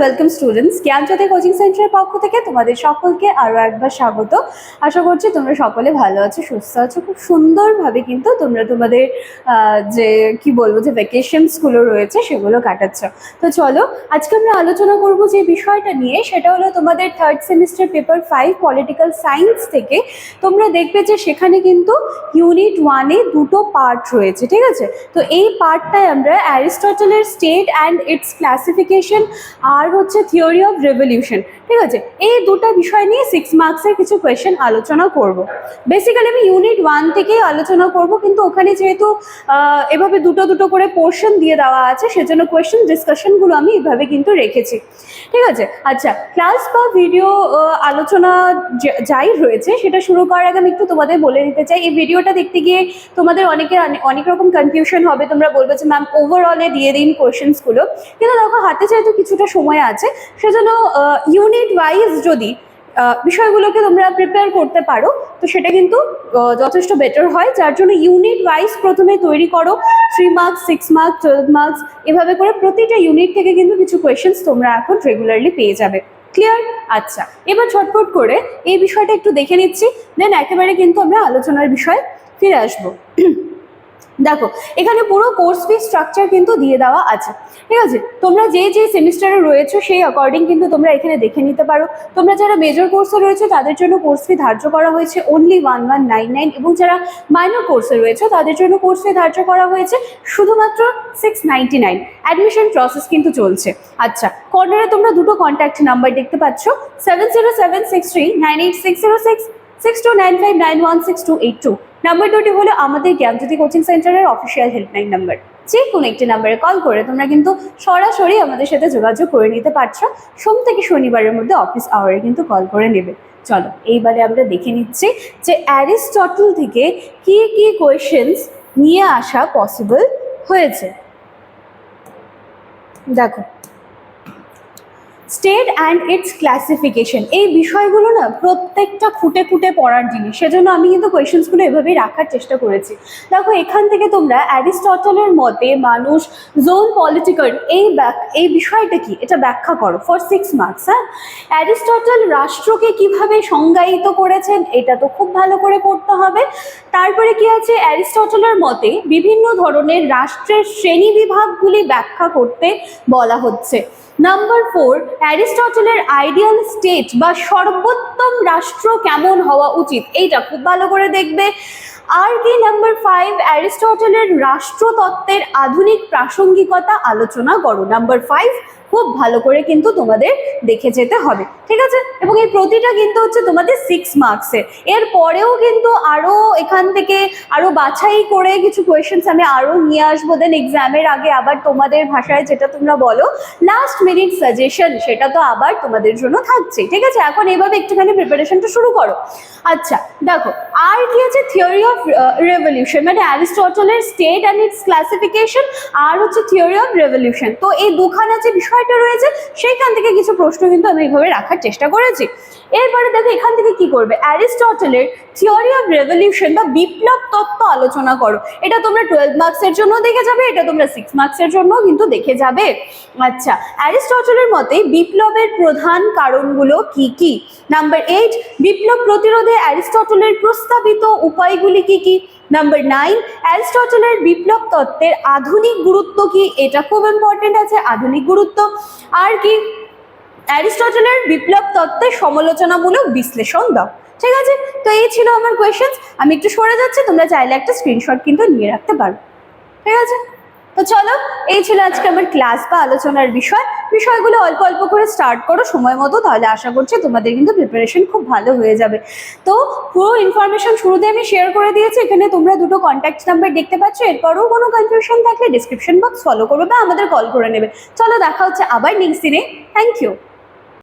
Welcome students জ্ঞানজ্যোতি coaching সেন্টারের পক্ষ থেকে তোমাদের সকলকে আরও একবার স্বাগত। আশা করছি তোমরা সকলে ভালো আছো, সুস্থ আছো। খুব সুন্দরভাবে কিন্তু তোমরা তোমাদের যে কি বলব, যে ভ্যাকেশনসগুলো রয়েছে সেগুলো কাটাচ্ছ। তো চলো, আজকে আমরা আলোচনা করব যে বিষয়টা নিয়ে। সেটা হলো তোমাদের third semester paper five political science থেকে। তোমরা দেখবে যে সেখানে কিন্তু ইউনিট ওয়ানে দুটো পার্ট রয়েছে, ঠিক আছে? তো এই পার্টটায় আমরা অ্যারিস্টটলের স্টেট অ্যান্ড ইটস ক্লাসিফিকেশন আর হচ্ছে থিওরি অফ রেভলিউশন ঠিক আছে? এই দুটো বিষয় নিয়ে সিক্স মার্কসের কিছু কোয়েশ্চেন আলোচনা করব। বেসিক্যালি আমি ইউনিট ওয়ান থেকেই আলোচনা করব, কিন্তু ওখানে যেহেতু এভাবে দুটো দুটো করে পোর্শন দিয়ে দেওয়া আছে, সেজন্য কোয়েশ্চেন ডিসকাশনগুলো আমি এভাবে কিন্তু রেখেছি। ঠিক আছে? আচ্ছা ক্লাস বা ভিডিও আলোচনা যাই রয়েছে, সেটা শুরু করার আগে আমি একটু তোমাদের বলে দিতে চাই। এই ভিডিওটা দেখতে গিয়ে তোমাদের অনেকের অনেক রকম কনফিউশন হবে, তোমরা বলবে যে ম্যাম ওভারঅলে দিয়ে দিন কোয়েশ্চেন্সগুলো কিন্তু দেখো, হাতে যেহেতু কিছুটা সময় আছে, সেজন্য ইউনিট ওয়াইজ যদি বিষয়গুলোকে তোমরা প্রিপেয়ার করতে পারো, তো সেটা কিন্তু যথেষ্ট বেটার হয়। যার জন্য ইউনিট ওয়াইজ প্রথমে তৈরি করো three marks six marks twelve marks এভাবে করে প্রতিটা ইউনিট থেকে কিন্তু কিছু কোয়েশ্চেন্স তোমরা এখন রেগুলারলি পেয়ে যাবে। ক্লিয়ার আচ্ছা এবার ছটফট করে এই বিষয়টা একটু দেখে নিচ্ছি দেন একেবারে কিন্তু আমরা আলোচনার বিষয়ে ফিরে আসব। দেখো, এখানে পুরো কোর্স ফি স্ট্রাকচার কিন্তু দিয়ে দেওয়া আছে, ঠিক আছে? তোমরা যে যে সেমিস্টারে রয়েছো সেই অ্যাকর্ডিং কিন্তু তোমরা এখানে দেখে নিতে পারো। তোমরা যারা মেজর কোর্সে রয়েছে, তাদের জন্য কোর্স ফি ধার্য করা হয়েছে only one one nine nine এবং যারা মাইনর কোর্সে রয়েছে, তাদের জন্য কোর্স ফি ধার্য করা হয়েছে শুধুমাত্র six ninety nine admission process কিন্তু চলছে। আচ্ছা কর্নারে তোমরা দুটো কন্ট্যাক্ট নাম্বার দেখতে পাচ্ছ। Seven zero seven six three nine eight six zero six six two nine five nine one six two eight two number দুটি হলো আমাদের জ্ঞানজ্যোতি কোচিং সেন্টারের অফিসিয়াল হেল্পলাইন নাম্বার যে কোনো একটি নাম্বারে কল করে তোমরা কিন্তু সরাসরি আমাদের সাথে যোগাযোগ করে নিতে পারছ। সোম থেকে শনিবারের মধ্যে অফিস আওয়ারে কিন্তু কল করে নেবে। চলো, এইবারে আমরা দেখে নিচ্ছি যে অ্যারিস্টটল থেকে কি কি কোয়েশ্চেন্স নিয়ে আসা পসিবল হয়েছে। দেখো স্টেট অ্যান্ড ইটস ক্লাসিফিকেশন এই বিষয়গুলো না প্রত্যেকটা খুঁটে খুঁটে পড়ার জিনিস। সেজন্য আমি কিন্তু কোয়েশ্চেন্সগুলো এভাবেই রাখার চেষ্টা করেছি। দেখো, এখান থেকে তোমরা অ্যারিস্টটলের মতে মানুষ জোন পলিটিক্যাল এই এই বিষয়টা কি? এটা ব্যাখ্যা করো ফর সিক্স মার্কস হ্যাঁ? অ্যারিস্টটল রাষ্ট্রকে কীভাবে সংজ্ঞায়িত করেছেন, এটা তো খুব ভালো করে পড়তে হবে। তারপরে কি আছে? অ্যারিস্টটলের মতে বিভিন্ন ধরনের রাষ্ট্রের শ্রেণি বিভাগগুলি ব্যাখ্যা করতে বলা হচ্ছে। নাম্বার ফোর অ্যারিস্টটলের আইডিয়াল স্টেট বা সর্বোত্তম রাষ্ট্র কেমন হওয়া উচিত? এইটা খুব ভালো করে দেখবে। আর কি নাম্বার ফাইভ অ্যারিস্টটলের রাষ্ট্রতত্ত্বের আধুনিক প্রাসঙ্গিকতা আলোচনা করো। নাম্বার ফাইভ খুব ভালো করে কিন্তু তোমাদের দেখে যেতে হবে। ঠিক আছে? এবং এই প্রতিটা কিন্তু হচ্ছে তোমাদের সিক্স মার্কসের এর। পরেও কিন্তু আরও এখান থেকে আরও বাছাই করে কিছু কোয়েশ্চেন্স আমি আরও নিয়ে আসব। দেন এক্সামের আগে আবার তোমাদের ভাষায় যেটা তোমরা বলো লাস্ট মিনিট সাজেশন সেটা তো আবার তোমাদের জন্য থাকছে। ঠিক আছে? এখন এইভাবে একটুখানি প্রিপারেশনটা শুরু করো। আচ্ছা দেখো আর কি আছে থিওরি অফ রেভলিউশন মানে অ্যারিস্টটলের স্টেট অ্যান্ড ইটস ক্লাসিফিকেশন আর হচ্ছে থিওরি অফ রেভলিউশন তো এই দুখানা যে বিষয়টা রয়েছে, সেইখান থেকে কিছু প্রশ্ন কিন্তু আমি এইভাবে রাখার চেষ্টা করেছি। এরপরে দেখো এখান থেকে কি করবে? অ্যারিস্টটলের থিওরি অফ রেভলিউশন বা বিপ্লব তত্ত্ব আলোচনা করো। এটা তোমরা টুয়েলভ মার্কসের জন্য দেখে যাবে, এটা তোমরা সিক্স মার্কসের জন্য কিন্তু দেখে যাবে। আচ্ছা অ্যারিস্টটলের মতে বিপ্লবের প্রধান কারণগুলো কি কি? নাম্বার এইট বিপ্লব প্রতিরোধে অ্যারিস্টটলের প্রস্তাবিত উপায়গুলি কি কি? নাম্বার নাইন অ্যারিস্টটলের বিপ্লব তত্ত্বের আধুনিক গুরুত্ব কি? এটা খুব ইম্পর্টেন্ট আছে, আধুনিক গুরুত্ব। আর কি? অ্যারিস্টটলের বিপ্লব তত্ত্বের সমালোচনামূলক বিশ্লেষণ দাও। ঠিক আছে? তো এই ছিল আমার কোয়েশ্চেন্স আমি একটু সরে যাচ্ছি, তোমরা চাইলে একটা স্ক্রিনশট কিন্তু নিয়ে রাখতে পারো। ঠিক আছে? তো চলো, এই ছিল আজকে আমার ক্লাস বা আলোচনার বিষয়। বিষয়গুলো অল্প অল্প করে স্টার্ট করো, সময় মতো, তাহলে আশা করছি তোমাদের কিন্তু প্রিপারেশন খুব ভালো হয়ে যাবে। তো পুরো ইনফরমেশন শুরুতে আমি শেয়ার করে দিয়েছি, এখানে তোমরা দুটো কন্ট্যাক্ট নাম্বার দেখতে পাচ্ছ, এরপরও কোনো কনফিউশন থাকলে ডিসক্রিপশন বক্স ফলো করবে বা আমাদের কল করে নেবে। চলো, দেখা হচ্ছে আবার নেক্সট দিনে। Thank you